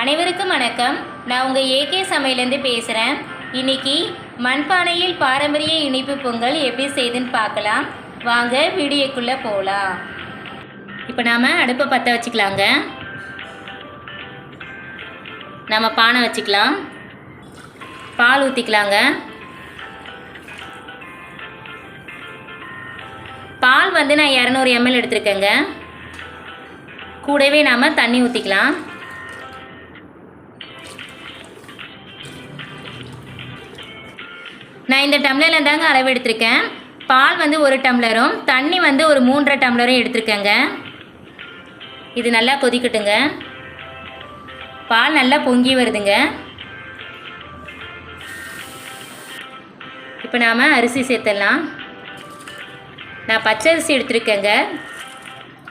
அனைவருக்கும் வணக்கம். நான் உங்கள் ஏகே சமையலேருந்து பேசுகிறேன் இன்னைக்கு மண்பானையில் பாரம்பரிய இனிப்பு பொங்கல் எப்படி செய்துன்னு பார்க்கலாம். வாங்க வீடியோக்குள்ளே போகலாம் இப்போ நாம் அடுப்பை பற்ற வச்சுக்கலாங்க. நம்ம பானை வச்சுக்கலாம். பால் ஊற்றிக்கலாங்க பால் வந்து நான் இரநூறு எம்எல் எடுத்திருக்கேங்க. கூடவே நாம் தண்ணி ஊற்றிக்கலாம் நான் இந்த டம்ளரில் தாங்க அளவு எடுத்திருக்கேன். பால் வந்து ஒரு டம்ளரும் தண்ணி வந்து ஒரு மூன்றரை டம்ளரும் எடுத்திருக்கேங்க. இது நல்லா கொதிக்கட்டுங்க. பால் நல்லா பொங்கி வருதுங்க. இப்போ நாம் அரிசி சேர்த்துடலாம். நான் பச்சை அரிசி எடுத்திருக்கேங்க.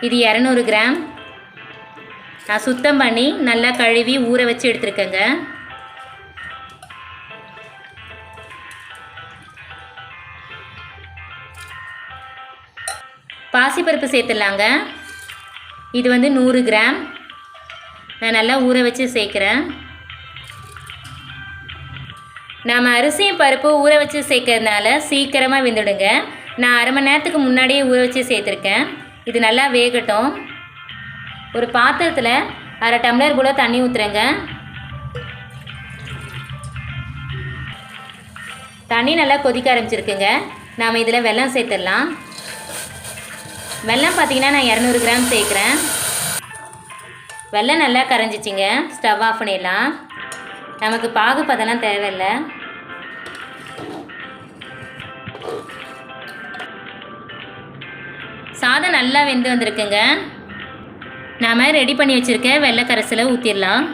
இது இரநூறு கிராம். நான் சுத்தம் பண்ணி நல்லா கழுவி ஊற வச்சு எடுத்திருக்கேங்க. பாசிப்பருப்பு சேர்த்துடலாங்க. இது வந்து நூறு கிராம். நான் நல்லா ஊற வச்சு சேர்க்குறேன். நாம் அரிசியும் பருப்பு ஊற வச்சு சேர்க்கறதுனால சீக்கிரமாக வெந்துடுங்க. நான் அரை மணி நேரத்துக்கு முன்னாடியே ஊற வச்சு சேர்த்துருக்கேன். இது நல்லா வேகட்டும். ஒரு பாத்திரத்தில் அரை டம்ளர் போல் தண்ணி ஊற்றுறேங்க தண்ணி நல்லா கொதிக்க ஆரம்பிச்சிருக்குங்க. நாம் இதில் வெல்லம் சேர்த்துடலாம். வெள்ளம் பார்த்தீங்கன்னா நான் இரநூறு கிராம் சேர்க்குறேன். வெள்ளம் நல்லா கரைஞ்சிச்சிங்க. ஸ்டவ் ஆஃப் பண்ணிடலாம். நமக்கு பாகு பதெல்லாம் தேவையில்லை. சாதம் நல்லா வெந்து வந்திருக்குங்க. நாம் ரெடி பண்ணி வச்சுருக்க வெள்ளை ஊற்றிடலாம்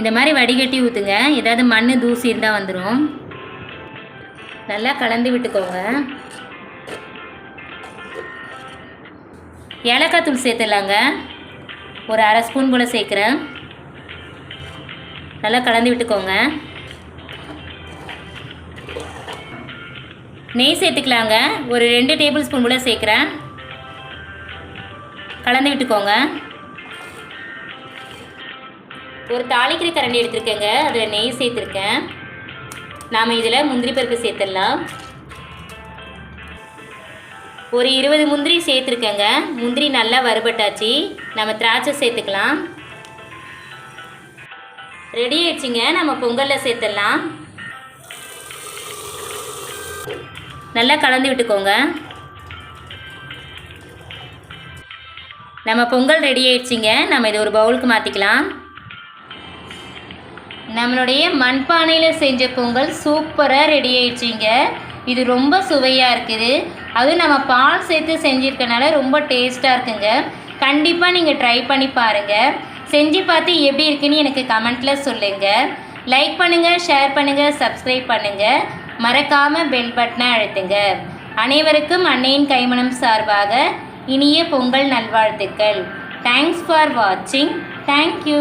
இந்த மாதிரி வடிகட்டி ஊற்றுங்க ஏதாவது மண் தூசி இருந்தால் வந்துடும் நல்லா கலந்து விட்டுக்கோங்க. ஏலக்காய் தூள் சேர்த்துடலாங்க. ஒரு அரை ஸ்பூன் போல் சேர்க்குறேன். நல்லா கலந்து விட்டுக்கோங்க. நெய் சேர்த்துக்கலாங்க. ஒரு ரெண்டு டேபிள் ஸ்பூன் போல் சேர்க்குறேன். கலந்து விட்டுக்கோங்க. ஒரு தாளிக்கிற கரண்டி எடுத்துருக்கேங்க. அதில் நெய் சேர்த்துருக்கேன். நாம் இதில் முந்திரி பருப்பு சேர்த்துடலாம். ஒரு இருபது முந்திரி சேர்த்துருக்கேங்க. முந்திரி நல்லா வறுபட்டாச்சு. நம்ம திராட்சை சேர்த்துக்கலாம். ரெடி ஆயிடுச்சுங்க. நம்ம பொங்கலில் சேர்த்துடலாம். நல்லா கலந்து விட்டுக்கோங்க. நம்ம பொங்கல் ரெடி ஆயிடுச்சுங்க. நம்ம இதை ஒரு பவுலுக்கு மாற்றிக்கலாம் நம்மளுடைய மண்பானையில் செஞ்ச பொங்கல் சூப்பராக ரெடி ஆயிடுச்சுங்க. இது ரொம்ப சுவையாக இருக்குது. அதுவும் நம்ம பால் சேர்த்து செஞ்சுருக்கனால ரொம்ப டேஸ்ட்டாக இருக்குங்க. கண்டிப்பாக நீங்கள் ட்ரை பண்ணி பாருங்கள் செஞ்சு பார்த்து எப்படி இருக்குன்னு எனக்கு கமெண்ட்டில் சொல்லுங்கள் லைக் பண்ணுங்கள் ஷேர் பண்ணுங்கள் சப்ஸ்கிரைப் பண்ணுங்கள் மறக்காமல் பெல் பட்டனை அழுத்துங்க. அனைவருக்கும் அன்னையின் கைமணம் சார்பாக இனிய பொங்கல் நல்வாழ்த்துக்கள். தேங்க்ஸ் ஃபார் வாட்சிங் தேங்க்யூ